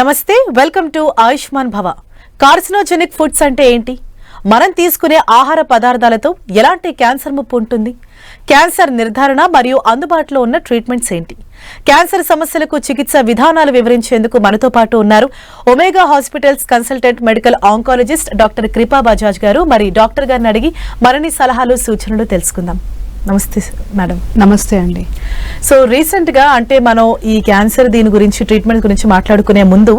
నమస్తే welcome to Ayushman Bhava. Carcinogenic foods అంటే ఏంటి? మనం తీసుకునే ఆహార పదార్థాలతో ఎలాంటి క్యాన్సర్ ముప్పు ఉంటుంది? క్యాన్సర్ నిర్ధారణ మరియు అందుబాటులో ఉన్న ట్రీట్మెంట్స్ ఏంటి? క్యాన్సర్ సమస్యలకు చికిత్స విధానాలు వివరించేందుకు మనతో పాటు ఉన్నారు Omega hospitals consultant medical oncologist doctor Kripa Bajaj garu. మరి డాక్టర్ గారిని అడిగి మరిన్ని సలహాలు సూచనలు తెలుసుకుందాం. నమస్తే మేడం. నమస్తే అండి. సో రీసెంట్గా అంటే మనం ఈ క్యాన్సర్ దీని గురించి ట్రీట్మెంట్ గురించి మాట్లాడుకునే ముందు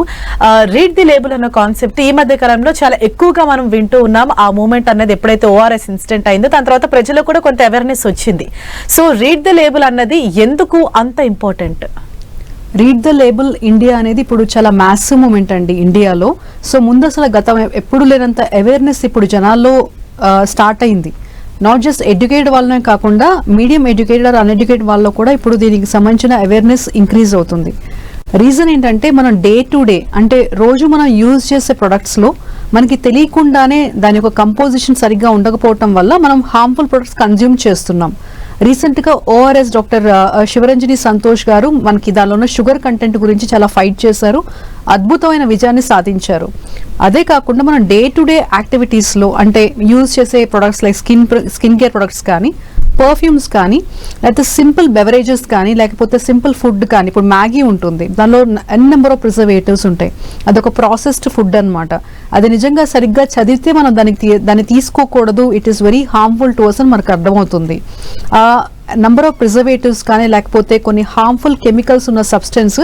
రీడ్ ది లేబుల్ అన్న కాన్సెప్ట్ ఈ మధ్య కాలంలో చాలా ఎక్కువగా మనం వింటూ ఉన్నాం. ఆ మూమెంట్ అనేది ఎప్పుడైతే ఓఆర్ఎస్ ఇన్సిడెంట్ అయిందో దాని తర్వాత ప్రజలకు కూడా కొంత అవేర్నెస్ వచ్చింది. సో రీడ్ ది లేబుల్ అన్నది ఎందుకు అంత important read the label India అనేది ఇప్పుడు చాలా మ్యాసివ్ మూమెంట్ అండి ఇండియాలో. సో ముందు అసలు గతం ఎప్పుడు లేనంత అవేర్నెస్ ఇప్పుడు జనాల్లో స్టార్ట్ అయింది. నాట్ జస్ట్ ఎడ్యుకేటెడ్ వాళ్ళనే కాకుండా మీడియం ఎడ్యుకేటెడ్ ఆర్ అన్ఎడ్యుకేటెడ్ వాళ్ళలో కూడా ఇప్పుడు దీనికి సంబంధించిన అవేర్నెస్ ఇంక్రీజ్ అవుతుంది. రీజన్ ఏంటంటే మనం డే టు డే అంటే రోజు మనం యూజ్ చేసే ప్రొడక్ట్స్లో మనకి తెలియకుండానే దాని యొక్క కంపోజిషన్ సరిగ్గా ఉండకపోవటం వల్ల మనం హార్మ్ఫుల్ ప్రొడక్ట్స్ కన్జ్యూమ్ చేస్తున్నాం. రీసెంట్గా ఓఆర్ఎస్ డాక్టర్ శివరంజని సంతోష్ గారు మనకి దానిలో ఉన్న షుగర్ కంటెంట్ గురించి చాలా ఫైట్ చేశారు. అద్భుతమైన విజయాన్ని సాధించారు. అదే కాకుండా మనం డే టు డే యాక్టివిటీస్లో అంటే యూజ్ చేసే products like skin skin care products కానీ పర్ఫ్యూమ్స్ కానీ లేకపోతే సింపుల్ బెవరేజెస్ కానీ లేకపోతే సింపుల్ ఫుడ్ కానీ ఇప్పుడు మ్యాగీ ఉంటుంది. దానిలో ఎన్ నెంబర్ ఆఫ్ ప్రిజర్వేటివ్స్ ఉంటాయి. అదొక ప్రాసెస్డ్ ఫుడ్ అనమాట అది నిజంగా సరిగ్గా చదివితే మనం దానికి తీ- దాన్ని తీసుకోకూడదు. It is very harmful to us అని మనకు అర్థమవుతుంది. ఆ నంబర్ ఆఫ్ ప్రిజర్వేటివ్స్ కానీ లేకపోతే కొన్ని హార్మ్ఫుల్ కెమికల్స్ ఉన్న సబ్స్టెన్స్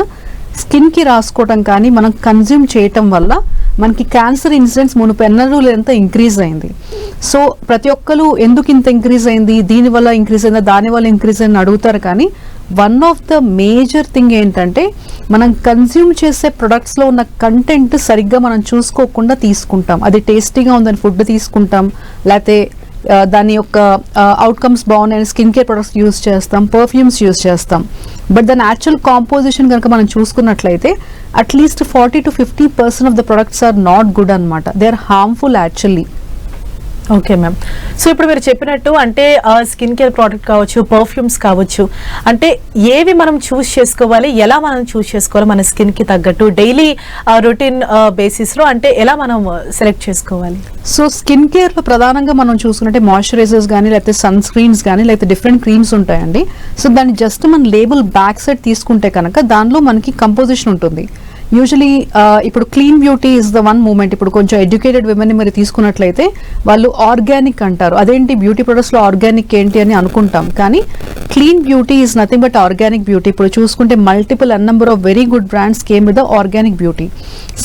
స్కిన్కి రాసుకోవటం కానీ మనం కన్జ్యూమ్ చేయటం వల్ల మనకి క్యాన్సర్ ఇన్సిడెంట్స్ మునుపు ఎన్నడూ లేనంత ఇంక్రీజ్ అయింది. సో ప్రతి ఒక్కరు ఎందుకు ఇంత ఇంక్రీజ్ అయింది? దీని వల్ల ఇంక్రీజ్ అయిందా? దాని వల్ల ఇంక్రీజ్ అయిందని అడుగుతారు కానీ one of the major thing ఏంటంటే మనం కన్జ్యూమ్ చేసే ప్రొడక్ట్స్లో ఉన్న కంటెంట్ సరిగ్గా మనం చూసుకోకుండా తీసుకుంటాం. అది టేస్టీగా ఉందని ఫుడ్ తీసుకుంటాం లేకపోతే దాని యొక్క అవుట్కమ్స్ బాగున్నాయని స్కిన్ కేర్ ప్రొడక్ట్స్ యూస్ చేస్తాం పర్ఫ్యూమ్స్ యూస్ చేస్తాం. బట్ దాని యాక్చువల్ కాంపోజిషన్ కనుక మనం చూసుకున్నట్లయితే at least forty to fifty percent of the products are not good అనమాట they are harmful actually okay ma'am so ఇప్పుడు మీరు చెప్పినట్టు అంటే స్కిన్ కేర్ ప్రోడక్ట్ కావచ్చు పర్ఫ్యూమ్స్ కావచ్చు అంటే ఏవి మనం చూస్ చేసుకోవాలి ఎలా మనం చూస్ చేసుకోవాలి మన స్కిన్కి తగ్గట్టు డైలీ రొటీన్ బేసిస్లో అంటే ఎలా మనం సెలెక్ట్ చేసుకోవాలి? సో స్కిన్ కేర్లో ప్రధానంగా మనం చూసుకుంటే మాయిశ్చరైజర్స్ కానీ లేకపోతే సన్ స్క్రీన్స్ కానీ లేకపోతే డిఫరెంట్ క్రీమ్స్ ఉంటాయండి. సో దాన్ని జస్ట్ మన లేబుల్ బ్యాక్ సైడ్ తీసుకుంటే కనుక దానిలో మనకి కంపోజిషన్ ఉంటుంది. యూజువలీ uh, ఇప్పుడు clean beauty is the one moment ఇప్పుడు కొంచెం ఎడ్యుకేటెడ్ విమెన్ మీరు తీసుకున్నట్లయితే వాళ్ళు ఆర్గానిక్ అంటారు. అదేంటి? బ్యూటీ ప్రొడక్ట్స్లో ఆర్గానిక్ ఏంటి అని అనుకుంటాం. కానీ clean beauty is nothing but organic beauty ఇప్పుడు చూసుకుంటే multiple an number of very good brands came with the organic beauty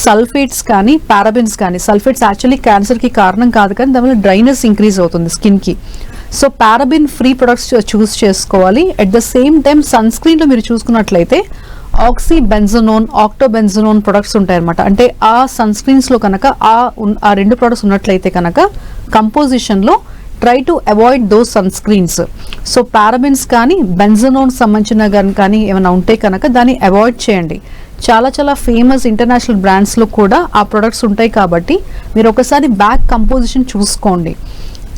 sulphates కానీ పారాబిన్స్ కానీ సల్ఫేట్స్ యాక్చువల్లీ క్యాన్సర్కి కారణం కాదు కానీ దానివల్ల డ్రైనెస్ ఇంక్రీజ్ అవుతుంది స్కిన్కి so paraben free products choose చేసుకోవాలి. At the same time sun స్క్రీన్లో మీరు చూసుకున్నట్లయితే ఆక్సీ బెంజనోన్ ఆక్టోబెంజనోన్ ప్రొడక్ట్స్ ఉంటాయన్నమాట. అంటే ఆ సన్ స్క్రీన్స్లో కనుక ఆ ఉన్- ఆ రెండు ప్రొడక్ట్స్ ఉన్నట్లయితే కనుక కంపోజిషన్లో try to avoid those sunscreens so parabens కానీ బెంజనోన్ సంబంధించిన కానీ ఏమైనా ఉంటే కనుక దాన్ని అవాయిడ్ చేయండి. చాలా చాలా ఫేమస్ ఇంటర్నేషనల్ బ్రాండ్స్లో కూడా ఆ ప్రొడక్ట్స్ ఉంటాయి కాబట్టి మీరు ఒకసారి బ్యాక్ కంపోజిషన్ చూసుకోండి.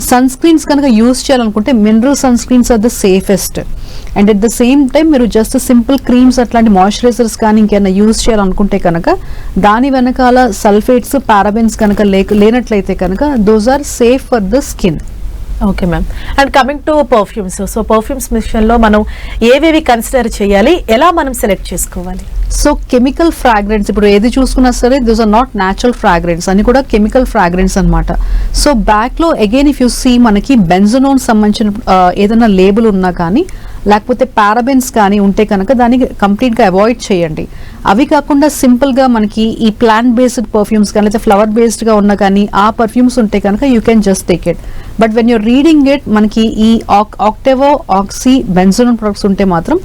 సన్ స్క్రీన్స్ కనుక యూజ్ చేయాలనుకుంటే mineral sunscreens are the safest and at the same time మీరు జస్ట్ సింపుల్ క్రీమ్స్ అట్లాంటి మాయిశ్చరైజర్స్ కానీ ఇంకేమైనా యూజ్ చేయాలనుకుంటే కనుక దాని వెనకాల సల్ఫేట్స్ పారాబెన్స్ కనుక లేక లేనట్లయితే కనుక those are safe for the skin okay ma'am and coming to perfumes so perfumes మిషన్లో మనం ఏవేవి కన్సిడర్ చేయాలి ఎలా మనం సెలెక్ట్ చేసుకోవాలి? సో కెమికల్ ఫ్రాగ్రెన్స్ ఇప్పుడు ఏది చూసుకున్నా సరే this are not natural fragrance అని కూడా కెమికల్ ఫ్రాగ్రెన్స్ అన్నమాట. సో బ్యాక్లో అగైన్ ఇఫ్ యూ సీ మనకి బెంజనోన్ సంబంధించిన ఏదైనా లేబుల్ ఉన్నా కానీ లేకపోతే పారాబెన్స్ కానీ ఉంటే కనుక దాన్ని కంప్లీట్గా అవాయిడ్ చేయండి. అవి కాకుండా సింపుల్గా మనకి ఈ ప్లాంట్ బేస్డ్ పర్ఫ్యూమ్స్ కానీ లేకపోతే ఫ్లవర్ బేస్డ్గా ఉన్న కానీ ఆ పర్ఫ్యూమ్స్ ఉంటే కనుక you can just take it but when you're reading it మనకి ఈ ఆక్టెవో ఆక్సీ బెంజనోన్ ప్రొడక్ట్స్ ఉంటే మాత్రం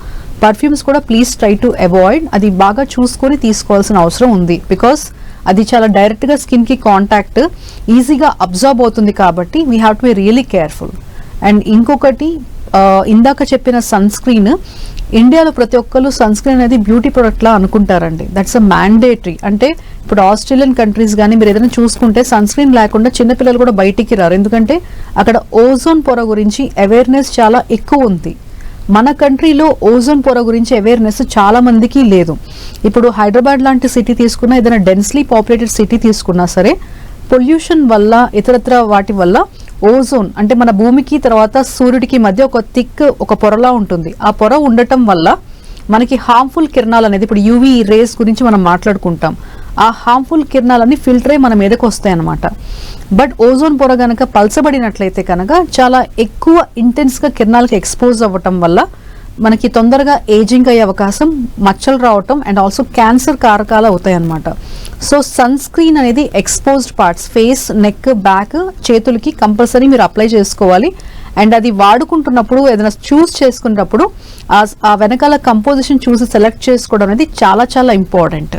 పర్ఫ్యూమ్స్ కూడా ప్లీజ్ ట్రై టు అవాయిడ్ అది బాగా చూసుకొని తీసుకోవాల్సిన అవసరం ఉంది. బికాస్ అది చాలా డైరెక్ట్గా స్కిన్కి కాంటాక్ట్ ఈజీగా అబ్జర్బ్ అవుతుంది కాబట్టి we have to be really careful and ఇంకొకటి ఇందాక చెప్పిన సన్ స్క్రీన్ ఇండియాలో ప్రతి ఒక్కరు సన్ స్క్రీన్ అనేది బ్యూటీ ప్రొడక్ట్ లా అనుకుంటారండి. దట్స్ అ మ్యాండేటరీ అంటే ఇప్పుడు ఆస్ట్రేలియన్ కంట్రీస్ కానీ మీరు ఏదైనా చూసుకుంటే సన్ స్క్రీన్ లేకుండా చిన్నపిల్లలు కూడా బయటికి రారు. ఎందుకంటే అక్కడ ఓజోన్ పొర గురించి అవేర్నెస్ చాలా ఎక్కువ ఉంది. మన కంట్రీలో ఓజోన్ పొర గురించి అవేర్నెస్ చాలా మందికి లేదు. ఇప్పుడు హైదరాబాద్ లాంటి సిటీ తీసుకున్నా ఏదైనా డెన్స్లీ పాపులేటెడ్ సిటీ తీసుకున్నా సరే పొల్యూషన్ వల్ల ఇతరత్ర వాటి వల్ల ఓజోన్ అంటే మన భూమికి తర్వాత సూర్యుడికి మధ్య ఒక థిక్ ఒక పొరలా ఉంటుంది. ఆ పొర ఉండటం వల్ల మనకి హార్మ్ఫుల్ కిరణాలు అనేది ఇప్పుడు యూవీ రేస్ గురించి మనం మాట్లాడుకుంటాం. ఆ హార్మ్ఫుల్ కిరణాలన్నీ ఫిల్టర్ అయి మన మీదకి వస్తాయి అన్నమాట. బట్ ఓజోన్ పొర కనుక పలచబడినట్లయితే కనుక చాలా ఎక్కువ ఇంటెన్స్గా కిరణాలకు ఎక్స్పోజ్ అవ్వటం వల్ల మనకి తొందరగా ఏజింగ్ అయ్యే అవకాశం మచ్చలు రావటం అండ్ ఆల్సో క్యాన్సర్ కారకాలు అవుతాయి అన్నమాట. సో సన్ స్క్రీన్ అనేది exposed parts face neck back చేతులకి కంపల్సరీ మీరు అప్లై చేసుకోవాలి. అండ్ అది వాడుకుంటున్నప్పుడు ఏదైనా చూస్ చేసుకున్నప్పుడు ఆ వెనకాల కంపోజిషన్ చూసి సెలెక్ట్ చేసుకోవడం అనేది చాలా చాలా ఇంపార్టెంట్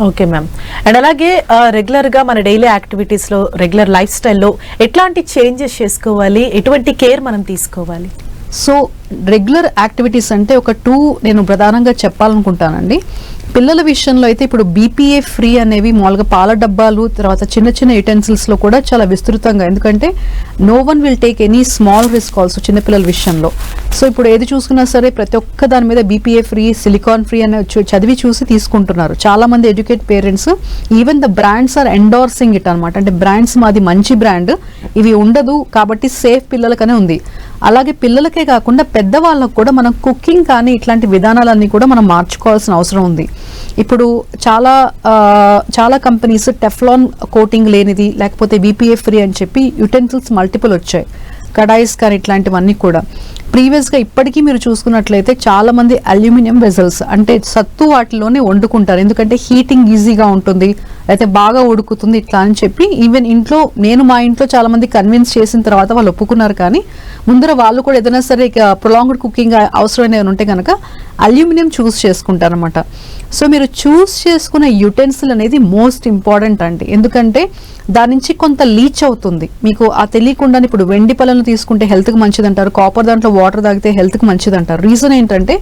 ఓకే మ్యామ్. అండ్ అలాగే రెగ్యులర్గా మన డైలీ యాక్టివిటీస్లో రెగ్యులర్ లైఫ్ స్టైల్లో ఎట్లాంటి చేంజెస్ చేసుకోవాలి? ఎటువంటి కేర్ మనం తీసుకోవాలి? సో రెగ్యులర్ యాక్టివిటీస్ అంటే ఒక టూ నేను ప్రధానంగా చెప్పాలనుకుంటానండి. పిల్లల విషయంలో అయితే ఇప్పుడు బీపీఏ ఫ్రీ అనేవి మామూలుగా పాల డబ్బాలు తర్వాత చిన్న చిన్న యుటెన్సిల్స్లో కూడా చాలా విస్తృతంగా. ఎందుకంటే no one will take any small risk also చిన్నపిల్లల విషయంలో. సో ఇప్పుడు ఏది చూసుకున్నా సరే ప్రతి ఒక్క దాని మీద బీపీఏ ఫ్రీ సిలికాన్ ఫ్రీ అని చదివి చూసి తీసుకుంటున్నారు. చాలా మంది educate parents even the brands are endorsing it అనమాట అంటే బ్రాండ్స్ మాది మంచి బ్రాండ్ ఇవి ఉండదు కాబట్టి సేఫ్ పిల్లలకనే ఉంది. అలాగే పిల్లలకే కాకుండా పెద్దవాళ్ళకు కూడా మనం కుకింగ్ కానీ ఇట్లాంటి విధానాలన్నీ కూడా మనం మార్చుకోవాల్సిన అవసరం ఉంది. ఇప్పుడు చాలా చాలా కంపెనీస్ టెఫ్లాన్ కోటింగ్ లేనిది లేకపోతే బీపీఏ ఫ్రీ అని చెప్పి యుటెన్సిల్స్ మల్టిపుల్ వచ్చాయి. కడాయిస్ కానీ ఇట్లాంటివన్నీ కూడా. ప్రీవియస్గా ఇప్పటికీ మీరు చూసుకున్నట్లయితే చాలా మంది అల్యూమినియం వెజల్స్ అంటే సత్తు వాటిలోనే వండుకుంటారు. ఎందుకంటే హీటింగ్ ఈజీగా ఉంటుంది. అయితే బాగా ఉడుకుతుంది ఇట్లా అని చెప్పి ఈవెన్ ఇంట్లో నేను మా ఇంట్లో చాలామంది కన్విన్స్ చేసిన తర్వాత వాళ్ళు ఒప్పుకున్నారు కానీ ముందర వాళ్ళు కూడా ఏదైనా సరే ప్రొలాంగ్డ్ కుకింగ్ అవసరమైన ఉంటే కనుక అల్యూమినియం చూస్ చేసుకుంటారనమాట సో మీరు చూస్ చేసుకున్న యుటెన్సిల్ అనేది మోస్ట్ ఇంపార్టెంట్ అండి. ఎందుకంటే దాని నుంచి కొంత లీచ్ అవుతుంది. మీకు ఆ తెలియకుండానే ఇప్పుడు వెండి పళ్ళను తీసుకుంటే హెల్త్కి మంచిది అంటారు కాపర్ దాంట్లో వాటర్ తాగితే హెల్త్కి మంచిది అంటారు రీజన్ ఏంటంటే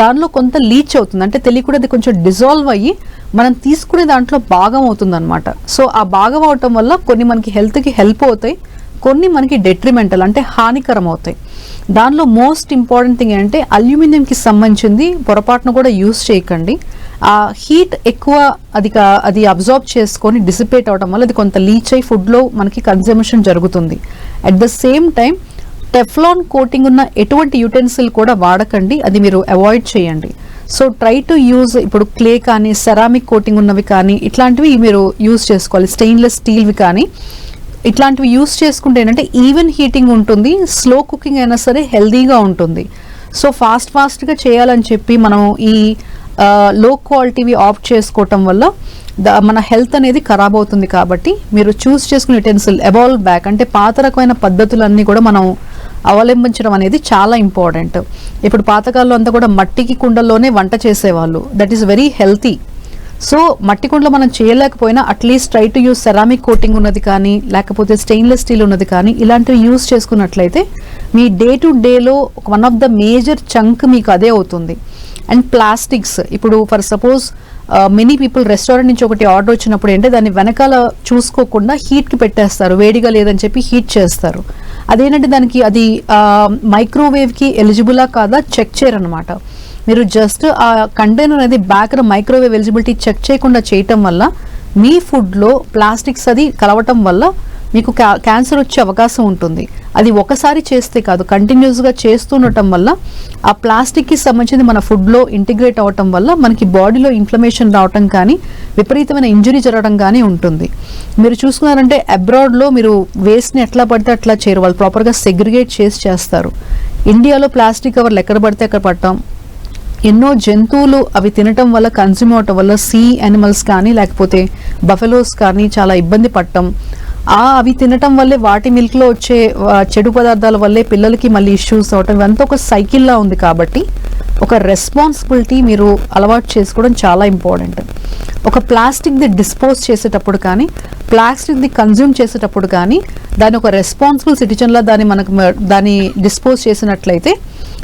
దానిలో కొంత లీచ్ అవుతుంది. అంటే తెలియకుండా అది కొంచెం డిజాల్వ్ అయ్యి మనం తీసుకునే దాంట్లో భాగం అవుతుంది అనమాట సో ఆ భాగం అవటం వల్ల కొన్ని మనకి హెల్త్కి హెల్ప్ అవుతాయి కొన్ని మనకి డెట్రిమెంటల్ అంటే హానికరం అవుతాయి. దానిలో మోస్ట్ ఇంపార్టెంట్ థింగ్ ఏంటంటే అల్యూమినియంకి సంబంధించింది పొరపాటును కూడా యూస్ చేయకండి. ఆ హీట్ ఎక్కువ అది అది అబ్జార్బ్ చేసుకొని డిసిపేట్ అవడం వల్ల అది కొంత లీచ్ అయి ఫుడ్లో మనకి కన్జంప్షన్ జరుగుతుంది. At the same time Teflon coating ఉన్న ఎటువంటి యూటెన్సిల్ కూడా వాడకండి అది మీరు అవాయిడ్ చేయండి. సో ట్రై టు యూజ్ ఇప్పుడు క్లే కానీ సెరామిక్ కోటింగ్ ఉన్నవి కానీ ఇట్లాంటివి మీరు యూజ్ చేసుకోవాలి. స్టెయిన్లెస్ స్టీల్వి కానీ ఇట్లాంటివి యూస్ చేసుకుంటే ఏంటంటే ఈవెన్ హీటింగ్ ఉంటుంది స్లో కుకింగ్ అయినా సరే హెల్దీగా ఉంటుంది. సో ఫాస్ట్ ఫాస్ట్గా చేయాలని చెప్పి మనం ఈ లో క్వాలిటీవి ఆఫ్ చేసుకోవటం వల్ల ద- మన హెల్త్ అనేది ఖరాబ్ అవుతుంది కాబట్టి మీరు చూస్ చేసుకునే యుటెన్సిల్ ఎవాల్వ్ బ్యాక్ అంటే పాత రకమైన పద్ధతులన్నీ కూడా మనం అవలంబించడం అనేది చాలా ఇంపార్టెంట్ ఇప్పుడు పాతకాలంలో అంతా కూడా మట్టికి కుండల్లోనే వంట చేసేవాళ్ళు. That is very healthy so మట్టి కుండలో మనం చేయలేకపోయినా at least try to use ceramic coating ఉన్నది కానీ లేకపోతే స్టెయిన్లెస్ స్టీల్ ఉన్నది కానీ ఇలాంటివి యూస్ చేసుకున్నట్లయితే మీ డే టు డేలో one of the major chunk మీకు అదే అవుతుంది. అండ్ ప్లాస్టిక్స్ ఇప్పుడు for suppose many people restaurant నుంచి ఒకటి ఆర్డర్ వచ్చినప్పుడు ఏంటంటే దాన్ని వెనకాల చూసుకోకుండా హీట్కి పెట్టేస్తారు. వేడిగా లేదని చెప్పి హీట్ చేస్తారు. అదేంటంటే దానికి అది మైక్రోవేవ్కి ఎలిజిబులా కాదా చెక్ చేయరనమాట మీరు జస్ట్ ఆ కంటైనర్ అనేది బ్యాక్ మైక్రోవేవ్ ఎలిజిబిలిటీ చెక్ చేయకుండా చేయటం వల్ల మీ ఫుడ్లో ప్లాస్టిక్స్ అది కలవటం వల్ల మీకు క్యా- క్యాన్సర్ వచ్చే అవకాశం ఉంటుంది. అది ఒకసారి చేస్తే కాదు కంటిన్యూస్గా చేస్తుండటం వల్ల ఆ ప్లాస్టిక్కి సంబంధించింది మన ఫుడ్లో ఇంటిగ్రేట్ అవ్వటం వల్ల మనకి బాడీలో ఇన్ఫ్లమేషన్ రావటం కానీ విపరీతమైన ఇంజరీ జరగడం కానీ ఉంటుంది. మీరు చూసుకున్నారంటే అబ్రాడ్లో మీరు వేస్ట్ని ఎట్లా పడితే అట్లా చేయరు. వాళ్ళు ప్రాపర్గా సెగ్రిగేట్ చేసి చేస్తారు. ఇండియాలో ప్లాస్టిక్ కవర్లు ఎక్కడ పడితే అక్కడ పడటం ఎన్నో జంతువులు అవి తినటం వల్ల కన్జ్యూమ్ అవటం వల్ల సీ యానిమల్స్ కానీ లేకపోతే బఫెలోస్ కానీ చాలా ఇబ్బంది పడటం. ఆ అవి తినటం వల్లే వాటి మిల్క్లో వచ్చే చెడు పదార్థాల వల్లే పిల్లలకి మళ్ళీ ఇష్యూస్ అవటం ఇవంతా ఒక సైకిల్లా ఉంది కాబట్టి ఒక రెస్పాన్సిబిలిటీ మీరు అలవాటు చేసుకోవడం చాలా ఇంపార్టెంట్. ఒక ప్లాస్టిక్ది డిస్పోజ్ చేసేటప్పుడు కానీ ప్లాస్టిక్ది కన్జ్యూమ్ చేసేటప్పుడు కానీ దాని ఒక రెస్పాన్సిబుల్ సిటిజన్లా దాన్ని మనకు దాన్ని డిస్పోజ్ చేసినట్లయితే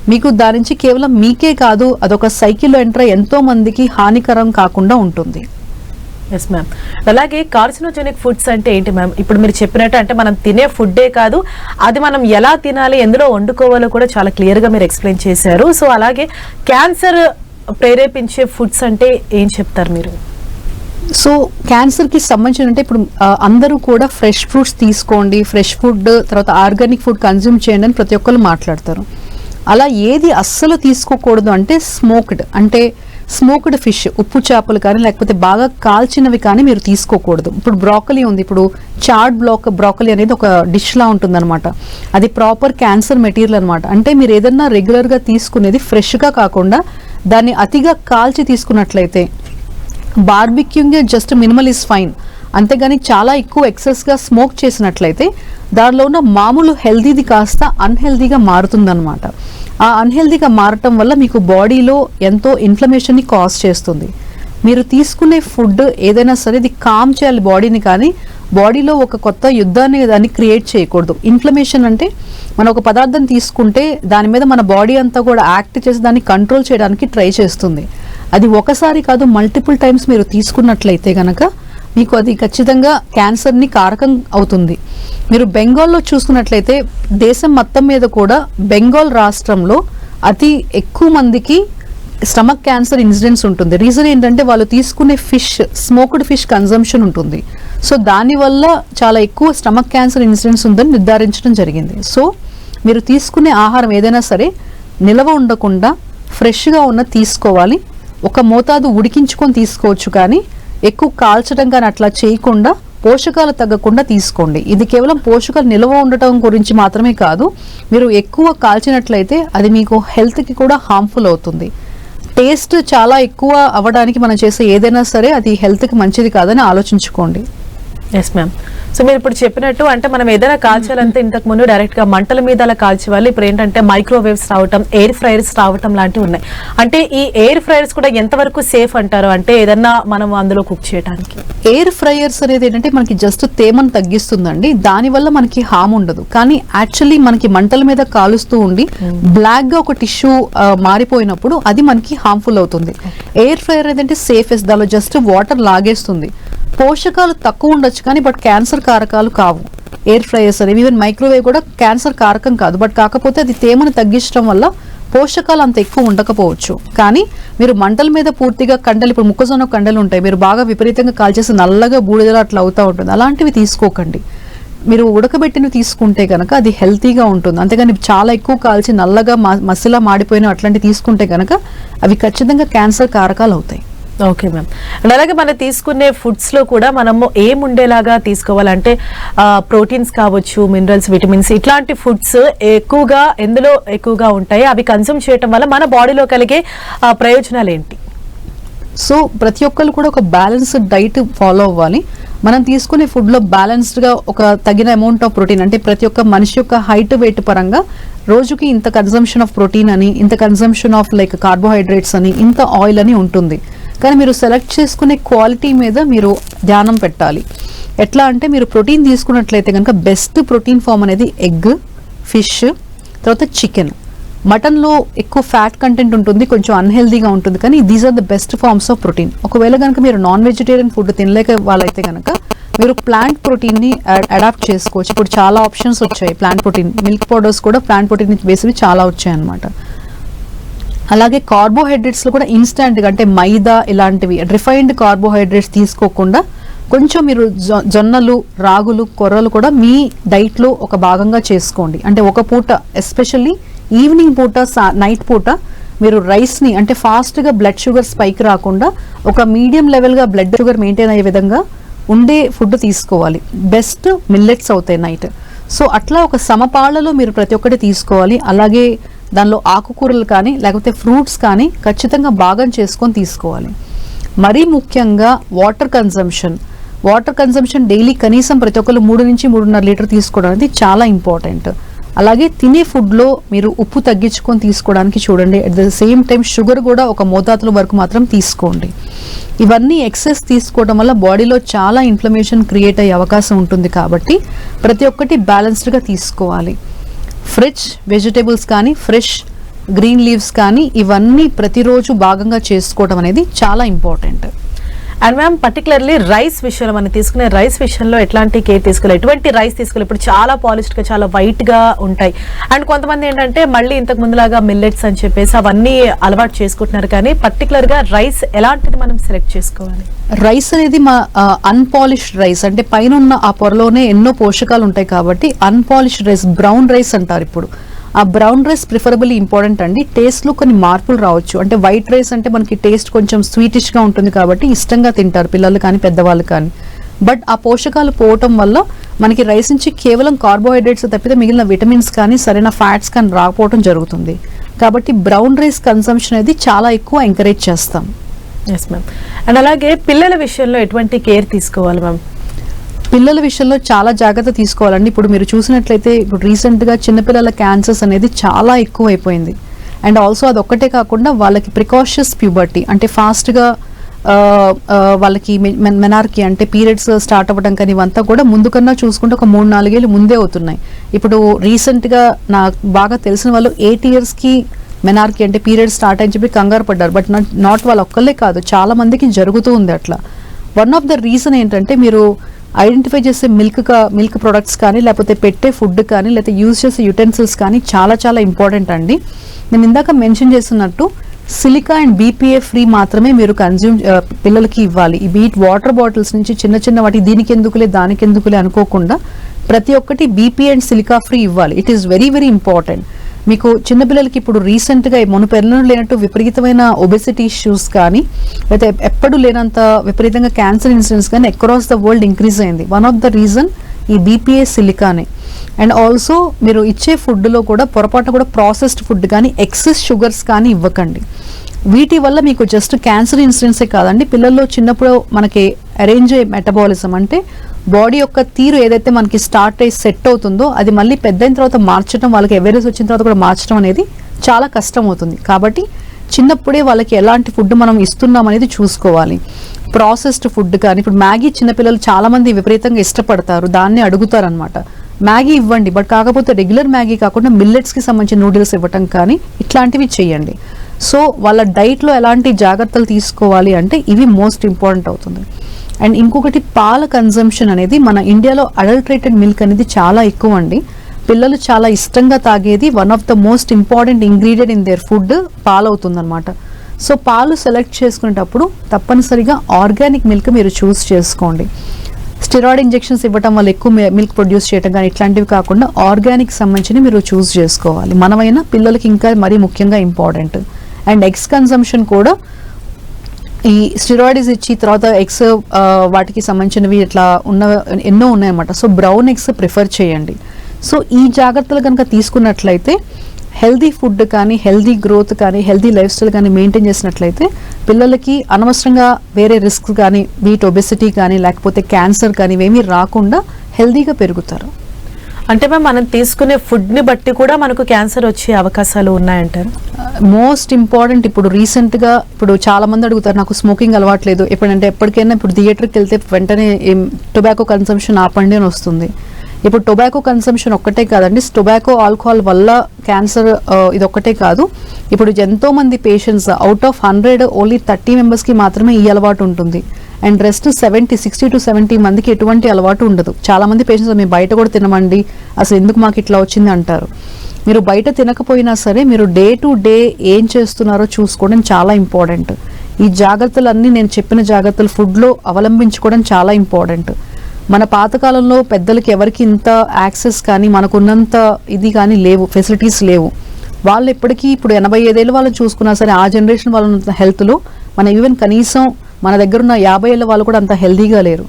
మీకు దాని నుంచి కేవలం మీకే కాదు అదొక సైకిల్లో ఎంటర్ ఎంతోమందికి ఎంతో మందికి హానికరం కాకుండా ఉంటుంది. ఎస్ మ్యామ్ అలాగే కార్సినోజెనిక్ ఫుడ్స్ అంటే ఏంటి మ్యామ్ ఇప్పుడు మీరు చెప్పినట్టు అంటే మనం తినే ఫుడ్డే కాదు అది మనం ఎలా తినాలి ఎందులో వండుకోవాలో కూడా చాలా క్లియర్గా మీరు ఎక్స్ప్లెయిన్ చేశారు. సో అలాగే క్యాన్సర్ ప్రేరేపించే ఫుడ్స్ అంటే ఏం చెప్తారు మీరు? సో క్యాన్సర్కి సంబంధించిన అంటే ఇప్పుడు అందరూ కూడా ఫ్రెష్ ఫ్రూట్స్ తీసుకోండి ఫ్రెష్ ఫుడ్ తర్వాత ఆర్గానిక్ ఫుడ్ కన్జ్యూమ్ చేయండి అని ప్రతి ఒక్కరు మాట్లాడతారు. అలా ఏది అస్సలు తీసుకోకూడదు అంటే స్మోక్డ్ అంటే స్మోక్డ్ ఫిష్ ఉప్పు చేపలు కానీ లేకపోతే బాగా కాల్చినవి కానీ మీరు తీసుకోకూడదు. ఇప్పుడు బ్రాకలీ ఉంది. ఇప్పుడు చాట్ బ్లాక్ బ్రాకలీ అనేది ఒక డిష్లా ఉంటుందన్నమాట. అది ప్రాపర్ క్యాన్సర్ మెటీరియల్ అనమాట అంటే మీరు ఏదన్నా రెగ్యులర్గా తీసుకునేది ఫ్రెష్గా కాకుండా దాన్ని అతిగా కాల్చి తీసుకున్నట్లయితే barbecuing just minimal is fine. అంతేగాని చాలా ఎక్కువ ఎక్సెస్గా స్మోక్ చేసినట్లయితే దానిలో ఉన్న మామూలు హెల్దీది కాస్త అన్హెల్దీగా మారుతుందన్నమాట. ఆ అన్హెల్దీగా మారటం వల్ల మీకు బాడీలో ఎంతో ఇన్ఫ్లమేషన్ని కాజ్ చేస్తుంది. మీరు తీసుకునే ఫుడ్ ఏదైనా సరే ఇది కామ్ చేయాలి బాడీని కానీ బాడీలో ఒక కొత్త యుద్ధాన్ని దాన్ని క్రియేట్ చేయకూడదు. ఇన్ఫ్లమేషన్ అంటే మనం ఒక పదార్థం తీసుకుంటే దాని మీద మన బాడీ అంతా కూడా యాక్ట్ చేసి దాన్ని కంట్రోల్ చేయడానికి ట్రై చేస్తుంది. అది ఒకసారి కాదు మల్టిపుల్ టైమ్స్ మీరు తీసుకున్నట్లయితే కనుక మీకు అది ఖచ్చితంగా క్యాన్సర్ని కారకం అవుతుంది. మీరు బెంగాల్లో చూసుకున్నట్లయితే దేశం మొత్తం మీద కూడా బెంగాల్ రాష్ట్రంలో అతి ఎక్కువ మందికి స్టమక్ క్యాన్సర్ ఇన్సిడెంట్స్ ఉంటుంది. రీజన్ ఏంటంటే వాళ్ళు తీసుకునే ఫిష్ స్మోక్డ్ ఫిష్ కన్జంప్షన్ ఉంటుంది. సో దానివల్ల చాలా ఎక్కువ స్టమక్ క్యాన్సర్ ఇన్సిడెంట్స్ ఉందని నిర్ధారించడం జరిగింది. సో మీరు తీసుకునే ఆహారం ఏదైనా సరే నిల్వ ఉండకుండా ఫ్రెష్గా ఉన్న తీసుకోవాలి. ఒక మోతాదు ఉడికించుకొని తీసుకోవచ్చు కానీ ఎక్కువ కాల్చడం కానీ అట్లా చేయకుండా పోషకాలు తగ్గకుండా తీసుకోండి. ఇది కేవలం పోషకాలు నిల్వ ఉండటం గురించి మాత్రమే కాదు మీరు ఎక్కువ కాల్చినట్లయితే అది మీకు హెల్త్కి కూడా హార్మ్ఫుల్ అవుతుంది. టేస్ట్ చాలా ఎక్కువ అవ్వడానికి మనం చేసే ఏదైనా సరే అది హెల్త్కి మంచిది కాదని ఆలోచించుకోండి. ఎస్ మ్యామ్ సో మీరు ఇప్పుడు చెప్పినట్టు అంటే మనం ఏదైనా కాల్చాలంటే ఇంతకు ముందు డైరెక్ట్గా మంటల మీద అలా కాల్చేవాళ్ళు. ఇప్పుడు ఏంటంటే మైక్రోవేవ్స్ రావటం ఎయిర్ ఫ్రైయర్స్ రావటం లాంటివి ఉన్నాయి. అంటే ఈ ఎయిర్ ఫ్రైయర్స్ కూడా ఎంతవరకు సేఫ్ అంటారు? అంటే ఏదన్నా మనం అందులో కుక్ చేయడానికి ఎయిర్ ఫ్రైయర్స్ అనేది ఏంటంటే మనకి జస్ట్ తేమను తగ్గిస్తుందండి. దానివల్ల మనకి హామ్ ఉండదు. కానీ యాక్చువల్లీ మనకి మంటల మీద కాలుస్తూ ఉండి బ్లాక్గా ఒక టిష్యూ మారిపోయినప్పుడు అది మనకి హార్మ్ఫుల్ అవుతుంది. ఎయిర్ ఫ్రైయర్ ఏదంటే సేఫెస్ట్ దానిలో జస్ట్ వాటర్ లాగేస్తుంది. పోషకాలు తక్కువ ఉండొచ్చు కానీ బట్ క్యాన్సర్ కారకాలు కావు. ఎయిర్ ఫ్రైయర్స్ అనేవి ఈవెన్ మైక్రోవేవ్ కూడా క్యాన్సర్ కారకం కాదు. బట్ కాకపోతే అది తేమను తగ్గించడం వల్ల పోషకాలు అంత ఎక్కువ ఉండకపోవచ్చు. కానీ మీరు మంటల మీద పూర్తిగా కండలు ఇప్పుడు మొక్కజొన్న కండలు ఉంటాయి. మీరు బాగా విపరీతంగా కాల్చేసి నల్లగా బూడిదలు అట్లా అవుతూ ఉంటుంది. అలాంటివి తీసుకోకండి. మీరు ఉడకబెట్టినవి తీసుకుంటే కనుక అది హెల్తీగా ఉంటుంది. అంతేగాని చాలా ఎక్కువ కాల్చి నల్లగా మ- మసిలా మాడిపోయిన అట్లాంటివి తీసుకుంటే కనుక అవి ఖచ్చితంగా క్యాన్సర్ కారకాలు అవుతాయి. Okay ma'am. అండ్ అలాగే మనం తీసుకునే ఫుడ్స్లో కూడా మనము ఏం ఉండేలాగా తీసుకోవాలంటే ప్రోటీన్స్ కావచ్చు మినరల్స్ విటమిన్స్ ఇట్లాంటి ఫుడ్స్ ఎక్కువగా ఎందులో ఎక్కువగా ఉంటాయి అవి కన్సూమ్ చేయటం వల్ల మన బాడీలో కలిగే ప్రయోజనాలు ఏంటి? సో ప్రతి ఒక్కరు కూడా ఒక బ్యాలెన్స్డ్ డైట్ ఫాలో అవ్వాలి. మనం తీసుకునే ఫుడ్లో బ్యాలెన్స్డ్గా ఒక తగిన అమౌంట్ ఆఫ్ ప్రోటీన్ అంటే ప్రతి ఒక్క మనిషి యొక్క హైట్ వెయిట్ పరంగా రోజుకి ఇంత కన్సంప్షన్ ఆఫ్ ప్రోటీన్ అని ఇంత కన్సంప్షన్ ఆఫ్ లైక్ కార్బోహైడ్రేట్స్ అని ఇంత ఆయిల్ అని ఉంటుంది. కానీ మీరు సెలెక్ట్ చేసుకునే క్వాలిటీ మీద మీరు ధ్యానం పెట్టాలి. ఎట్లా అంటే మీరు ప్రోటీన్ తీసుకున్నట్లయితే కనుక బెస్ట్ ప్రోటీన్ ఫామ్ అనేది ఎగ్ ఫిష్ తర్వాత చికెన్ మటన్లో ఎక్కువ ఫ్యాట్ కంటెంట్ ఉంటుంది కొంచెం అన్హెల్దీగా ఉంటుంది కానీ these are the best forms of protein ఒకవేళ కనుక మీరు నాన్ వెజిటేరియన్ ఫుడ్ తినలేక వాళ్ళైతే కనుక మీరు ప్లాంట్ ప్రోటీన్ని అడాప్ట్ చేసుకోవచ్చు. ఇప్పుడు చాలా ఆప్షన్స్ వచ్చాయి ప్లాంట్ ప్రోటీన్ మిల్క్ పౌడర్స్ కూడా ప్లాంట్ ప్రోటీన్ బేసివి చాలా వచ్చాయి అనమాట అలాగే కార్బోహైడ్రేట్స్లో కూడా ఇన్స్టాంట్గా అంటే మైదా ఇలాంటివి రిఫైన్డ్ కార్బోహైడ్రేట్స్ తీసుకోకుండా కొంచెం మీరు జొ జొన్నలు రాగులు కొర్రలు కూడా మీ డైట్లో ఒక భాగంగా చేసుకోండి. అంటే ఒక పూట ఎస్పెషల్లీ ఈవినింగ్ పూట సా నైట్ పూట మీరు రైస్ని అంటే ఫాస్ట్గా బ్లడ్ షుగర్ స్పైక్ రాకుండా ఒక మీడియం లెవెల్గా బ్లడ్ షుగర్ మెయింటైన్ అయ్యే విధంగా ఉండే ఫుడ్ తీసుకోవాలి. బెస్ట్ మిల్లెట్స్ అవుతాయి నైట్. సో అట్లా ఒక సమపాళ్ళలో మీరు ప్రతి ఒక్కటి తీసుకోవాలి. అలాగే దానిలో ఆకుకూరలు కానీ లేకపోతే ఫ్రూట్స్ కానీ ఖచ్చితంగా భాగం చేసుకొని తీసుకోవాలి. మరీ ముఖ్యంగా water consumption water consumption daily కనీసం ప్రతి ఒక్కరు మూడు నుంచి మూడున్నర లీటర్ తీసుకోవడం అనేది చాలా ఇంపార్టెంట్. అలాగే తినే ఫుడ్లో మీరు ఉప్పు తగ్గించుకొని తీసుకోవడానికి చూడండి. At the same time sugar కూడా ఒక మోతాదుల వరకు మాత్రం తీసుకోండి. ఇవన్నీ ఎక్సెస్ తీసుకోవడం వల్ల బాడీలో చాలా ఇన్ఫ్లమేషన్ క్రియేట్ అయ్యే అవకాశం ఉంటుంది కాబట్టి ప్రతి ఒక్కటి బ్యాలెన్స్డ్గా తీసుకోవాలి. ఫ్రెష్ వెజిటేబుల్స్ కానీ ఫ్రెష్ గ్రీన్ లీవ్స్ కానీ ఇవన్నీ ప్రతిరోజు భాగంగా చేసుకోవడం అనేది చాలా important. And ma'am particularly rice విషయంలో మనం తీసుకునే రైస్ విషయంలో ఎట్లాంటి కేర్ తీసుకోవాలి ఎటువంటి రైస్ తీసుకోవాలి ఇప్పుడు చాలా పాలిష్డ్గా చాలా వైట్గా ఉంటాయి. అండ్ కొంతమంది ఏంటంటే మళ్ళీ ఇంతకు ముందులాగా మిల్లెట్స్ అని చెప్పేసి అవన్నీ అలవాటు చేసుకుంటున్నారు. కానీ పర్టికులర్గా రైస్ ఎలాంటిది మనం సెలెక్ట్ చేసుకోవాలి? రైస్ అనేది మా అన్పాలిష్డ్ రైస్ అంటే పైన ఉన్న ఆ పొరలోనే ఎన్నో పోషకాలు ఉంటాయి కాబట్టి అన్పాలిష్డ్ రైస్ బ్రౌన్ రైస్ అంటారు ఇప్పుడు. ఆ బ్రౌన్ రైస్ ప్రిఫరబుల్లీ ఇంపార్టెంట్ అండి. టేస్ట్లో కొన్ని మార్పులు రావచ్చు. అంటే వైట్ రైస్ అంటే మనకి టేస్ట్ కొంచెం స్వీటిష్గా ఉంటుంది కాబట్టి ఇష్టంగా తింటారు పిల్లలు కానీ పెద్దవాళ్ళు కానీ. బట్ ఆ పోషకాలు పోవటం వల్ల మనకి రైస్ నుంచి కేవలం కార్బోహైడ్రేట్స్ తప్పితే మిగిలిన విటమిన్స్ కానీ సరైన ఫ్యాట్స్ కానీ రాకపోవడం జరుగుతుంది. కాబట్టి బ్రౌన్ రైస్ కన్సంప్షన్ అనేది చాలా ఎక్కువ ఎంకరేజ్ చేస్తాం. ఎస్ మ్యామ్ అండ్ అలాగే పిల్లల విషయంలో ఎటువంటి కేర్ తీసుకోవాలి మ్యామ్ పిల్లల విషయంలో చాలా జాగ్రత్త తీసుకోవాలండి. ఇప్పుడు మీరు చూసినట్లయితే ఇప్పుడు రీసెంట్గా చిన్నపిల్లల క్యాన్సర్స్ అనేది చాలా ఎక్కువ అయిపోయింది అండ్ ఆల్సో అది ఒక్కటే కాకుండా వాళ్ళకి ప్రికాషస్ ప్యూబర్టీ అంటే ఫాస్ట్గా వాళ్ళకి మెనార్కి అంటే పీరియడ్స్ స్టార్ట్ అవ్వడం కానీ ఇవంతా కూడా ముందు కన్నా చూసుకుంటే ఒక మూడు నాలుగేళ్ళు ముందే అవుతున్నాయి. ఇప్పుడు రీసెంట్గా నాకు బాగా తెలిసిన వాళ్ళు ఎయిట్ ఇయర్స్కి మెనార్కి అంటే పీరియడ్ స్టార్ట్ అని చెప్పి కంగారు పడ్డారు. బట్ నాట్ నాట్ వాళ్ళు ఒక్కళ్ళే కాదు చాలా మందికి జరుగుతూ ఉంది అట్లా. వన్ ఆఫ్ ద రీజన్ ఏంటంటే మీరు ఐడెంటిఫై చేసే మిల్క్ మిల్క్ ప్రొడక్ట్స్ కానీ లేకపోతే పెట్టే ఫుడ్ కానీ లేకపోతే యూజ్ చేసే యుటెన్సిల్స్ కానీ చాలా చాలా ఇంపార్టెంట్ అండి. నేను ఇందాక మెన్షన్ చేస్తున్నట్టు సిలికా అండ్ బీపీఏ ఫ్రీ మాత్రమే మీరు కన్జ్యూమ్ పిల్లలకి ఇవ్వాలి. ఈ బీట్ వాటర్ బాటిల్స్ నుంచి చిన్న చిన్న వాటి దీనికి ఎందుకులే దానికి ఎందుకులే అనుకోకుండా ప్రతి ఒక్కటి బీపీ అండ్ సిలికా ఫ్రీ ఇవ్వాలి. It is very very important మీకు చిన్నపిల్లలకి ఇప్పుడు రీసెంట్గా మునుపెన్నడూ లేనట్టు విపరీతమైన ఒబెసిటీ ఇష్యూస్ కానీ లేకపోతే ఎప్పుడు లేనంత విపరీతంగా క్యాన్సర్ ఇన్సిడెంట్స్ కానీ అక్రాస్ ద వరల్డ్ ఇంక్రీజ్ అయింది. వన్ ఆఫ్ ద రీజన్ ఈ బీపీఏ సిలికానే అండ్ ఆల్సో మీరు ఇచ్చే ఫుడ్లో కూడా పొరపాటు కూడా ప్రాసెస్డ్ ఫుడ్ కానీ ఎక్సెస్ షుగర్స్ కానీ ఇవ్వకండి. వీటి వల్ల మీకు జస్ట్ క్యాన్సర్ ఇన్సిడెంట్సే కాదండి. పిల్లల్లో చిన్నప్పుడు మనకి అరేంజ్ మెటబాలిజం అంటే బాడీ యొక్క తీరు ఏదైతే మనకి స్టార్ట్ అయ్యి సెట్ అవుతుందో అది మళ్ళీ పెద్ద అయిన తర్వాత మార్చడం వాళ్ళకి అవేర్నెస్ వచ్చిన తర్వాత కూడా మార్చడం అనేది చాలా కష్టం అవుతుంది కాబట్టి చిన్నప్పుడే వాళ్ళకి ఎలాంటి ఫుడ్ మనం ఇస్తున్నాం అనేది చూసుకోవాలి. ప్రాసెస్డ్ ఫుడ్ కానీ ఇప్పుడు మ్యాగీ చిన్నపిల్లలు చాలామంది విపరీతంగా ఇష్టపడతారు దాన్ని అడుగుతారు అనమాట మ్యాగీ ఇవ్వండి బట్ కాకపోతే రెగ్యులర్ మ్యాగీ కాకుండా మిల్లెట్స్కి సంబంధించిన నూడిల్స్ ఇవ్వటం కానీ ఇట్లాంటివి చేయండి. సో వాళ్ళ డైట్లో ఎలాంటి జాగ్రత్తలు తీసుకోవాలి అంటే ఇవి మోస్ట్ ఇంపార్టెంట్ అవుతుంది. అండ్ ఇంకొకటి పాల కన్జంప్షన్ అనేది మన ఇండియాలో అడల్ట్రేటెడ్ మిల్క్ అనేది చాలా ఎక్కువ అండి పిల్లలు చాలా ఇష్టంగా తాగేది one of the most important ingredient in their food పాలు అవుతుందన్నమాట సో పాలు సెలెక్ట్ చేసుకునేటప్పుడు తప్పనిసరిగా ఆర్గానిక్ మిల్క్ మీరు చూస్ చేసుకోండి. స్టిరాయిడ్ ఇంజెక్షన్స్ ఇవ్వటం వల్ల ఎక్కువ మిల్క్ ప్రొడ్యూస్ చేయడం కానీ ఇట్లాంటివి కాకుండా ఆర్గానిక్ సంబంధించి మీరు చూస్ చేసుకోవాలి. మనమైనా పిల్లలకి ఇంకా మరీ ముఖ్యంగా ఇంపార్టెంట్ అండ్ ఎగ్స్ కన్సంప్షన్ కూడా ఈ స్టిరాయిడ్స్ ఇచ్చి తర్వాత ఎగ్స్ వాటికి సంబంధించినవి ఇట్లా ఉన్న ఎన్నో ఉన్నాయన్నమాట. సో బ్రౌన్ ఎగ్స్ ప్రిఫర్ చేయండి. సో ఈ జాగ్రత్తలు కనుక తీసుకున్నట్లయితే హెల్దీ ఫుడ్ కానీ హెల్దీ గ్రోత్ కానీ హెల్దీ లైఫ్ స్టైల్ కానీ మెయింటైన్ చేసినట్లయితే పిల్లలకి అనవసరంగా వేరే రిస్క్ కానీ వీట్ ఒబెసిటీ కానీ లేకపోతే క్యాన్సర్ కానీ ఇవేమీ రాకుండా హెల్దీగా పెరుగుతారు. అంటే మేము మనం తీసుకునే ఫుడ్ని బట్టి కూడా మనకు క్యాన్సర్ వచ్చే అవకాశాలు ఉన్నాయంటారు? మోస్ట్ ఇంపార్టెంట్ ఇప్పుడు రీసెంట్గా ఇప్పుడు చాలా మంది అడుగుతారు నాకు స్మోకింగ్ అలవాట్లేదు ఎప్పుడంటే ఎప్పటికైనా ఇప్పుడు థియేటర్కి వెళ్తే వెంటనే టొబాకో కన్సంప్షన్ ఆపండి అని వస్తుంది. ఇప్పుడు టొబాకో కన్సంప్షన్ ఒక్కటే కాదండి టొబాకో ఆల్కహాల్ వల్ల క్యాన్సర్ ఇది ఒక్కటే కాదు. ఇప్పుడు ఎంతోమంది patients out of hundred only thirty మెంబర్స్కి మాత్రమే ఈ అలవాటు ఉంటుంది. And rest seventy sixty to seventy మందికి ఎటువంటి అలవాటు ఉండదు. చాలా మంది పేషెంట్స్ మేము బయట కూడా తినమండి. అసలు ఎందుకు మాకు ఇట్లా వచ్చింది అంటారు. మీరు బయట తినకపోయినా సరే మీరు డే టు డే ఏం చేస్తున్నారో చూసుకోవడం చాలా ఇంపార్టెంట్ ఈ జాగ్రత్తలన్నీ నేను చెప్పిన జాగ్రత్తలు ఫుడ్లో అవలంబించుకోవడం చాలా ఇంపార్టెంట్ మన పాతకాలంలో పెద్దలకి ఎవరికి ఇంత యాక్సెస్ కానీ మనకున్నంత ఇది కానీ లేవు ఫెసిలిటీస్ లేవు. వాళ్ళు ఎప్పటికీ ఇప్పుడు ఎనభై ఐదేళ్ళు వాళ్ళని చూసుకున్నా సరే ఆ జనరేషన్ వాళ్ళ హెల్త్లో మన ఈవెన్ కనీసం మన దగ్గర ఉన్న యాభై ఏళ్ళ వాళ్ళు కూడా అంత హెల్దీగా లేరు.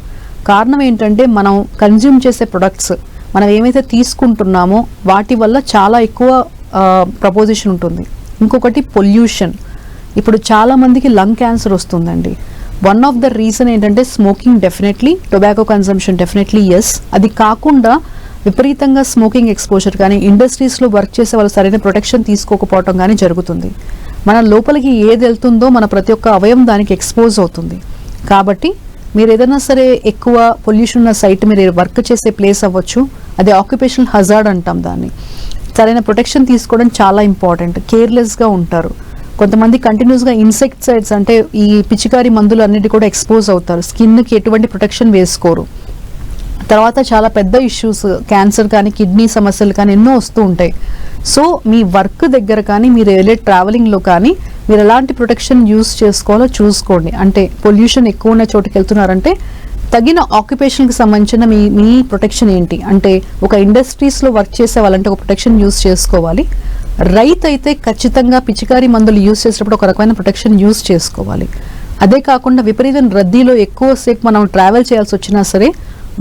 కారణం ఏంటంటే మనం కన్జ్యూమ్ చేసే ప్రొడక్ట్స్ మనం ఏమైతే తీసుకుంటున్నామో వాటి వల్ల చాలా ఎక్కువ ప్రపోజిషన్ ఉంటుంది. ఇంకొకటి పొల్యూషన్. ఇప్పుడు చాలామందికి లంగ్ క్యాన్సర్ వస్తుందండి. వన్ ఆఫ్ ద రీజన్ ఏంటంటే smoking definitely tobacco consumption definitely yes అది కాకుండా విపరీతంగా స్మోకింగ్ ఎక్స్పోజర్ కానీ ఇండస్ట్రీస్లో వర్క్ చేసే వాళ్ళు సరైన ప్రొటెక్షన్ తీసుకోకపోవటం కానీ జరుగుతుంది. మన లోపలికి ఏది వెళ్తుందో మన ప్రతి ఒక్క అవయం దానికి ఎక్స్పోజ్ అవుతుంది. కాబట్టి మీరు ఏదైనా సరే ఎక్కువ పొల్యూషన్ ఉన్న సైట్ మీరు వర్క్ చేసే ప్లేస్ అవ్వచ్చు. అది ఆక్యుపేషనల్ హజార్డ్ అంటాం దాన్ని. సరైన ప్రొటెక్షన్ తీసుకోవడం చాలా ఇంపార్టెంట్ కేర్లెస్గా ఉంటారు. కొంతమంది కంటిన్యూస్గా ఇన్సెక్టిసైడ్స్ అంటే ఈ పిచికారి మందులు అన్నిటి కూడా ఎక్స్పోజ్ అవుతారు. స్కిన్కి ఎటువంటి ప్రొటెక్షన్ వేసుకోరు. తర్వాత చాలా పెద్ద ఇష్యూస్ క్యాన్సర్ కానీ కిడ్నీ సమస్యలు కానీ ఎన్నో వస్తూ ఉంటాయి. సో మీ వర్క్ దగ్గర కానీ మీరు వెళ్ళే ట్రావెలింగ్లో కానీ మీరు ఎలాంటి ప్రొటెక్షన్ యూస్ చేసుకోవాలో చూసుకోండి. అంటే పొల్యూషన్ ఎక్కువ ఉన్న చోటుకి వెళ్తున్నారంటే తగిన ఆక్యుపేషన్కి సంబంధించిన మీ మీ ప్రొటెక్షన్ ఏంటి? అంటే ఒక ఇండస్ట్రీస్లో వర్క్ చేసే వాళ్ళంటే ఒక ప్రొటెక్షన్ యూస్ చేసుకోవాలి. రైతు అయితే ఖచ్చితంగా పిచికారి మందులు యూస్ చేసేటప్పుడు ఒక రకమైన ప్రొటెక్షన్ యూస్ చేసుకోవాలి. అదే కాకుండా విపరీతం రద్దీలో ఎక్కువసేపు మనం ట్రావెల్ చేయాల్సి వచ్చినా సరే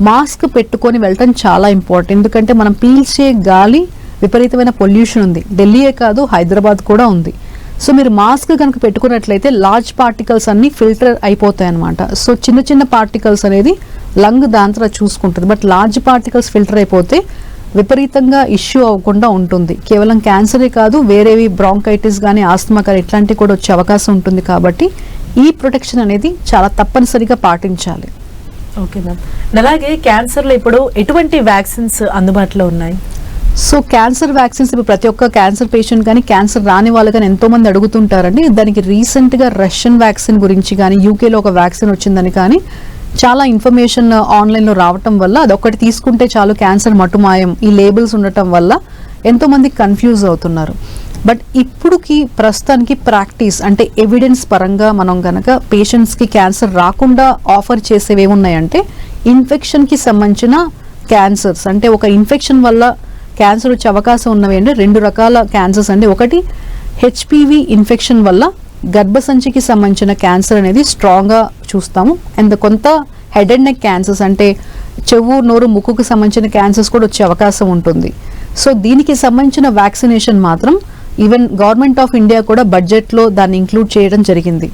మాస్క్ పెట్టుకొని వెళ్ళటం చాలా ఇంపార్టెంట్. ఎందుకంటే మనం పీల్చే గాలి విపరీతమైన పొల్యూషన్ ఉంది. ఢిల్లీయే కాదు హైదరాబాద్ కూడా ఉంది. సో మీరు మాస్క్ కనుక పెట్టుకున్నట్లయితే లార్జ్ పార్టికల్స్ అన్ని ఫిల్టర్ అయిపోతాయి అనమాట సో చిన్న చిన్న పార్టికల్స్ అనేది లంగ్ దాంతో చూసుకుంటుంది. బట్ లార్జ్ పార్టికల్స్ ఫిల్టర్ అయిపోతే విపరీతంగా ఇష్యూ అవ్వకుండా ఉంటుంది. కేవలం క్యాన్సరే కాదు వేరేవి బ్రాంకైటిస్ కానీ ఆస్తమా కానీ ఇట్లాంటివి కూడా వచ్చే అవకాశం ఉంటుంది కాబట్టి ఈ ప్రొటెక్షన్ అనేది చాలా తప్పనిసరిగా పాటించాలి. ఓకే మ్యామ్ అలాగే క్యాన్సర్లో ఇప్పుడు ఎటువంటి వ్యాక్సిన్స్ అందుబాటులో ఉన్నాయి? సో క్యాన్సర్ వ్యాక్సిన్స్ ఇప్పుడు ప్రతి ఒక్క క్యాన్సర్ పేషెంట్ కానీ క్యాన్సర్ రాని వాళ్ళు కానీ ఎంతోమంది అడుగుతుంటారండి. దానికి రీసెంట్గా రష్యన్ వ్యాక్సిన్ గురించి కానీ యూకేలో ఒక వ్యాక్సిన్ వచ్చిందని కానీ చాలా ఇన్ఫర్మేషన్ ఆన్లైన్లో రావటం వల్ల అదొక్కటి తీసుకుంటే చాలు క్యాన్సర్ మటుమాయం ఈ లేబుల్స్ ఉండటం వల్ల ఎంతోమంది కన్ఫ్యూజ్ అవుతున్నారు. బట్ ఇప్పుడుకి ప్రస్తుతానికి ప్రాక్టీస్ అంటే ఎవిడెన్స్ పరంగా మనం గనక పేషెంట్స్కి క్యాన్సర్ రాకుండా ఆఫర్ చేసేవి ఏమున్నాయంటే ఇన్ఫెక్షన్కి సంబంధించిన క్యాన్సర్స్ అంటే ఒక ఇన్ఫెక్షన్ వల్ల క్యాన్సర్ వచ్చే అవకాశం ఉన్నవి అంటే రెండు రకాల క్యాన్సర్స్ అండి. ఒకటి హెచ్పివి ఇన్ఫెక్షన్ వల్ల గర్భసంచికి సంబంధించిన క్యాన్సర్ అనేది స్ట్రాంగ్గా చూస్తాము. అండ్ కొంత హెడ్ అండ్ నెక్ క్యాన్సర్స్ అంటే చెవు నోరు ముక్కుకు సంబంధించిన క్యాన్సర్స్ కూడా వచ్చే అవకాశం ఉంటుంది. సో దీనికి సంబంధించిన వ్యాక్సినేషన్ మాత్రం ఈవెన్ గవర్నమెంట్ ఆఫ్ ఇండియా కూడా బడ్జెట్లో దాన్ని ఇంక్లూడ్ చేయడం జరిగింది.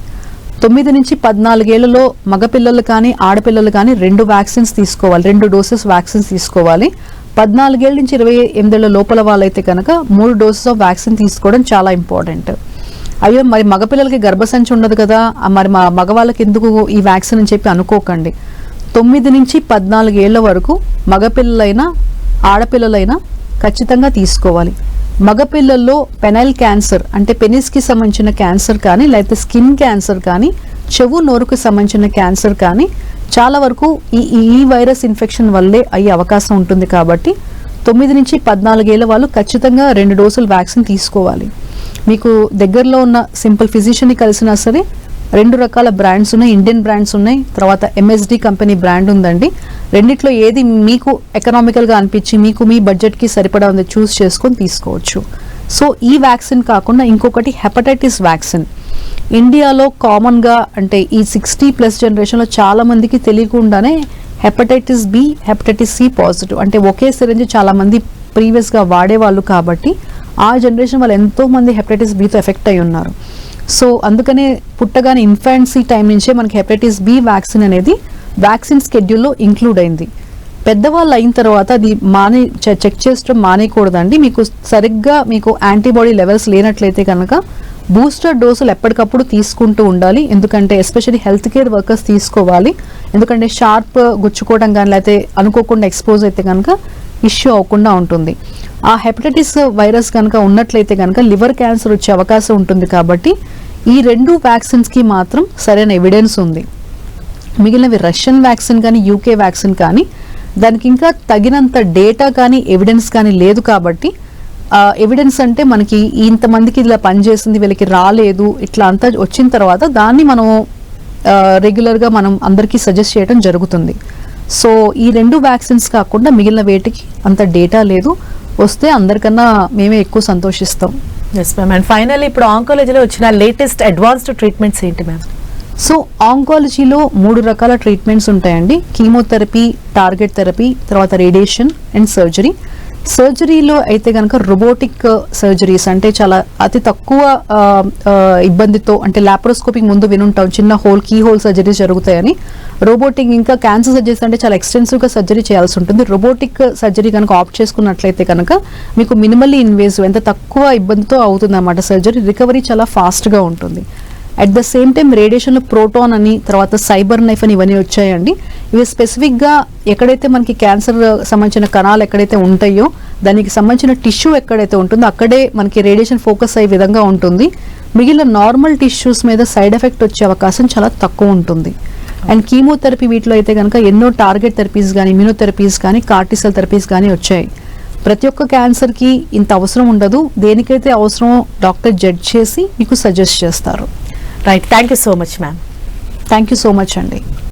తొమ్మిది నుంచి పద్నాలుగేళ్ళలో మగపిల్లలు కానీ ఆడపిల్లలు కానీ రెండు వ్యాక్సిన్స్ తీసుకోవాలి రెండు డోసెస్ వ్యాక్సిన్స్ తీసుకోవాలి. పద్నాలుగేళ్ళ నుంచి ఇరవై ఎనిమిదేళ్ళ లోపల వాళ్ళైతే కనుక మూడు డోసెస్ ఆఫ్ వ్యాక్సిన్ తీసుకోవడం చాలా ఇంపార్టెంట్ అయ్యో మరి మగపిల్లలకి గర్భసంచి ఉండదు కదా మరి మా మగవాళ్ళకి ఎందుకు ఈ వ్యాక్సిన్ అని చెప్పి అనుకోకండి. తొమ్మిది నుంచి పద్నాలుగేళ్ళ వరకు మగపిల్లలైనా ఆడపిల్లలైనా ఖచ్చితంగా తీసుకోవాలి. మగపిల్లల్లో పెనైల్ క్యాన్సర్ అంటే పెనిస్కి సంబంధించిన క్యాన్సర్ కానీ లేకపోతే స్కిన్ క్యాన్సర్ కానీ చెవు నోరుకు సంబంధించిన క్యాన్సర్ కానీ చాలా వరకు ఈ ఈ వైరస్ ఇన్ఫెక్షన్ వల్లే అయ్యే అవకాశం ఉంటుంది కాబట్టి తొమ్మిది నుంచి పద్నాలుగేళ్ళ వాళ్ళు ఖచ్చితంగా రెండు డోసులు వ్యాక్సిన్ తీసుకోవాలి. మీకు దగ్గరలో ఉన్న సింపుల్ ఫిజిషియన్ని కలిసినా సరే రెండు రకాల బ్రాండ్స్ ఉన్నాయి ఇండియన్ బ్రాండ్స్ ఉన్నాయి తర్వాత ఎంఎస్డి కంపెనీ బ్రాండ్ ఉందండి. రెండిట్లో ఏది మీకు ఎకనామికల్గా అనిపించి మీకు మీ బడ్జెట్కి సరిపడా ఉంది చూస్ చేసుకొని తీసుకోవచ్చు. సో ఈ వ్యాక్సిన్ కాకుండా ఇంకొకటి హెపటైటిస్ వ్యాక్సిన్ ఇండియాలో కామన్గా అంటే ఈ సిక్స్టీ ప్లస్ జనరేషన్లో చాలామందికి తెలియకుండానే hepatitis B hepatitis C positive అంటే ఒకే సిరంజి చాలామంది ప్రీవియస్గా వాడేవాళ్ళు కాబట్టి ఆ జనరేషన్ వాళ్ళు ఎంతో మంది హెపటైటిస్ బితో ఎఫెక్ట్ అయి ఉన్నారు. సో అందుకనే పుట్టగానే ఇన్ఫాన్సీ టైం నుంచే మనకి హెపటైటిస్ బి వ్యాక్సిన్ అనేది వ్యాక్సిన్ స్కెడ్యూల్లో ఇంక్లూడ్ అయింది. పెద్దవాళ్ళు అయిన తర్వాత అది మానే చె- చెక్ చేసడం మానేయకూడదండి. మీకు సరిగ్గా మీకు యాంటీబాడీ లెవెల్స్ లేనట్లయితే కనుక బూస్టర్ డోసులు ఎప్పటికప్పుడు తీసుకుంటూ ఉండాలి. ఎందుకంటే ఎస్పెషల్లీ హెల్త్ కేర్ వర్కర్స్ తీసుకోవాలి. ఎందుకంటే షార్ప్ గుచ్చుకోవడం కానీ లేకపోతే అనుకోకుండా ఎక్స్పోజ్ అయితే కనుక ఇష్యూ అవ్వకుండా ఉంటుంది. ఆ హెపటైటిస్ వైరస్ కనుక ఉన్నట్లయితే కనుక లివర్ క్యాన్సర్ వచ్చే అవకాశం ఉంటుంది కాబట్టి ఈ రెండు వ్యాక్సిన్స్కి మాత్రం సరైన ఎవిడెన్స్ ఉంది. మిగిలినవి రష్యన్ వ్యాక్సిన్ కానీ యూకే వ్యాక్సిన్ కానీ దానికి ఇంకా తగినంత డేటా కానీ ఎవిడెన్స్ కానీ లేదు కాబట్టి ఎవిడెన్స్ అంటే మనకి ఇంతమందికి ఇలా పనిచేసింది వీళ్ళకి రాలేదు ఇట్లా అంతా వచ్చిన తర్వాత దాన్ని మనం రెగ్యులర్గా మనం అందరికీ సజెస్ట్ చేయడం జరుగుతుంది. సో ఈ రెండు వ్యాక్సిన్స్ కాకుండా మిగిలిన వేటికి అంత డేటా లేదు. వస్తే అందరికన్నా మేమే ఎక్కువ సంతోషిస్తాం. ఎస్ మ్యామ్ అండ్ ఫైనల్ ఇప్పుడు ఆంకాలజీలో వచ్చిన లేటెస్ట్ అడ్వాన్స్డ్ ట్రీట్మెంట్స్ ఏంటి మ్యామ్ సో ఆంకాలజీలో మూడు రకాల ట్రీట్మెంట్స్ ఉంటాయండి. కీమోథెరపీ టార్గెట్ థెరపీ తర్వాత రేడియేషన్ అండ్ సర్జరీ సర్జరీలో అయితే కనుక రోబోటిక్ సర్జరీస్ అంటే చాలా అతి తక్కువ ఇబ్బందితో అంటే లాప్రోస్కోపిక్ ముందు వినుంటాం. చిన్న హోల్ కీ హోల్ సర్జరీస్ జరుగుతాయని. రోబోటిక్ ఇంకా క్యాన్సర్ సర్జరీస్ అంటే చాలా ఎక్స్టెన్సివ్గా సర్జరీ చేయాల్సి ఉంటుంది. రోబోటిక్ సర్జరీ కనుక ఆప్ట్ చేసుకున్నట్లయితే కనుక మీకు మినిమల్లీ ఇన్వేసివ్ ఎంత తక్కువ ఇబ్బందితో అవుతుంది అన్నమాట సర్జరీ రికవరీ చాలా ఫాస్ట్గా ఉంటుంది. అట్ ద సేమ్ టైం రేడియేషన్లో ప్రోటాన్ అని తర్వాత సైబర్ నైఫ్ అని ఇవన్నీ వచ్చాయండి. ఇవి స్పెసిఫిక్గా ఎక్కడైతే మనకి క్యాన్సర్ సంబంధించిన కణాలు ఎక్కడైతే ఉంటాయో దానికి సంబంధించిన టిష్యూ ఎక్కడైతే ఉంటుందో అక్కడే మనకి రేడియేషన్ ఫోకస్ అయ్యే విధంగా ఉంటుంది. మిగిలిన నార్మల్ టిష్యూస్ మీద సైడ్ ఎఫెక్ట్ వచ్చే అవకాశం చాలా తక్కువ ఉంటుంది. అండ్ కీమోథెరపీ వీటిలో అయితే కనుక ఎన్నో టార్గెట్ థెరపీస్ కానీ ఇమ్యూనోథెరపీస్ కానీ కార్టిసల్ థెరపీస్ కానీ వచ్చాయి. ప్రతి ఒక్క క్యాన్సర్కి ఇంత అవసరం ఉండదు. దేనికైతే అవసరమో డాక్టర్ జడ్జ్ చేసి మీకు సజెస్ట్ చేస్తారు. Right thank you so much ma'am thank you so much అండి